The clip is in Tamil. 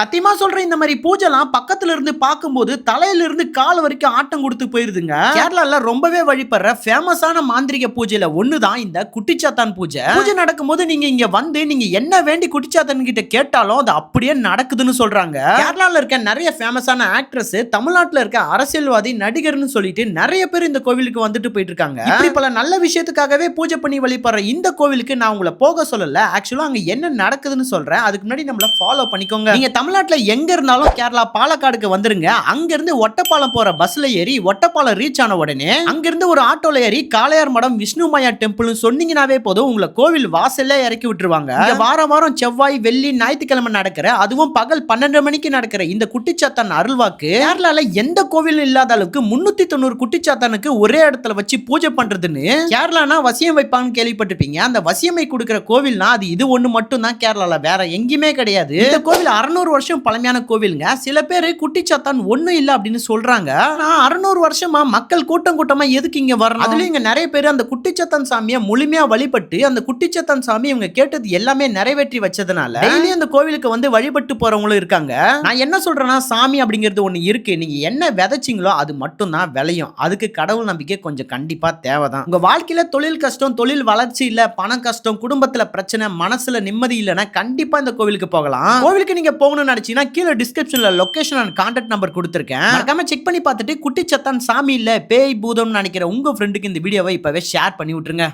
சத்தியமா சொல்றேன் இந்த மாதிரி பூஜைலாம் பக்கத்துல இருந்து பார்க்கும்போது தலையில இருந்து கால் வரைக்கும் ஆட்டம் கொடுத்து போயிருதுங்க. கேரளால ரொம்பவே வழிபடுற ஃபேமஸான மாந்திரிக பூஜையில ஒண்ணுதான் இந்த குட்டிச்சாத்தான் பூஜை. பூஜை நடக்கும்போது நீங்க இங்க வந்து நீங்க என்ன வேண்டி குட்டிச்சாத்தான் கிட்ட கேட்டாலும் அது அப்படியே நடக்குதுன்னு சொல்றாங்க. கேரளால இருக்க நிறைய ஃபேமஸான ஆக்ட்ரஸ் தமிழ்நாட்டுல இருக்க அரசியல்வாதி நடிகர்னு சொல்லிட்டு நிறைய பேர் இந்த கோவிலுக்கு வந்துட்டு போயிட்டு இருக்காங்க இப்படி பல நல்ல விஷயத்துக்காகவே பூஜை பண்ணி வழிபடுற இந்த கோவிலுக்கு நான் உங்களை போக சொல்லல. ஆக்சுவலா அங்க என்ன நடக்குதுன்னு சொல்றேன். அதுக்கு முன்னாடி நம்மள ஃபாலோ பண்ணிக்கோங்க. நீங்க தமிழ்நாட்டில் எங்கே இருந்தாலும் கேரளா பாலக்காடுக்கு வந்துருங்க. அங்கேருந்து ஒட்டப்பாலம் போகிற பஸ்ஸில் ஏறி ஒட்டப்பாலம் ரீச் ஆன உடனே அங்கேருந்து ஒரு ஆட்டோவில் ஏறி காளையார் மடம் விஷ்ணு மாயா டெம்பிள்னு சொன்னீங்கனாவே போதும் உங்களை கோவில் வாசல்ல இறக்கி விட்டுருவாங்க. இங்க வாரம் வாரம் செவ்வாய் வெள்ளி ஞாயிற்றுக்கிழமை நடக்கிற அதுவும் பகல் பன்னெண்டு மணிக்கு நடக்கிற இந்த குட்டிச்சாத்தான் அருள்வாக்கு கேரளால எந்த கோவிலும் இல்லாத அளவுக்கு முன்னூத்தி தொண்ணூறு குட்டிச்சாத்தானுக்கு ஒரே இடத்துல வச்சு பூஜை பண்றதுன்னு கேரளானா வசியம் வைப்பாங்கன்னு கேள்விப்பட்டிருப்பீங்க. அந்த வசியமை கொடுக்கிற கோவில்னா அது இது ஒண்ணு மட்டும் தான் கேரளால வேற எங்கேயுமே கிடையாது. இந்த கோவில் அறுநூறு வருஷம் பழமையான கோவிலுங்க. சில பேர் குட்டிச்சாத்தான் ஒண்ணும் இல்ல அப்படின்னு சொல்றாங்க. ஆனால் அறுநூறு வருஷமா மக்கள் கூட்டம் கூட்டமா எதுக்கு இங்க வரணும்? அதுலயும் இங்க நிறைய பேர் அந்த குட்டிச்சாத்தான் சாமியை முழுமையா வழிபட்டு அந்த குட்டிச்சாத்தான் சாமி இவங்க கேட்டது எல்லாமே நிறைவேற்றி வச்சதுனால டெய்லி அந்த கோவிலுக்கு வந்து வழிபட்டு போறவங்களும் இருக்காங்க. நான் என்ன சொல்றேன்னா சாமி அப்படிங்கிறது ஒன்று இருக்கு. நீங்க என்ன விதைச்சிங்களோ அது மட்டும் தான் விளையும். அதுக்கு கடவுள் நம்பிக்கை கொஞ்சம் கண்டிப்பா தேவைதான். உங்க வாழ்க்கையில தொழில் கஷ்டம் தொழில் வளர்ச்சி இல்ல பணம் கஷ்டம் குடும்பத்துல பிரச்சனை மனசுல நிம்மதி இல்லைன்னா கண்டிப்பா இந்த கோவிலுக்கு போகலாம். கோவிலுக்கு நீங்க நினைச்சீங்கன்னா கீழே டிஸ்கிரிப்ஷன்ல லொகேஷன் அண்ட் கான்டாக்ட் நம்பர் கொடுத்துருக்கேன். மறக்காம செக் பண்ணி பார்த்துட்டு குட்டிச்சத்தான் சாமி இல்ல பேய் பூதம்னு நினைக்கிற உங்க ஃப்ரெண்டுக்கு இந்த வீடியோவை இப்பவே ஷேர் பண்ணி விட்டுருங்க.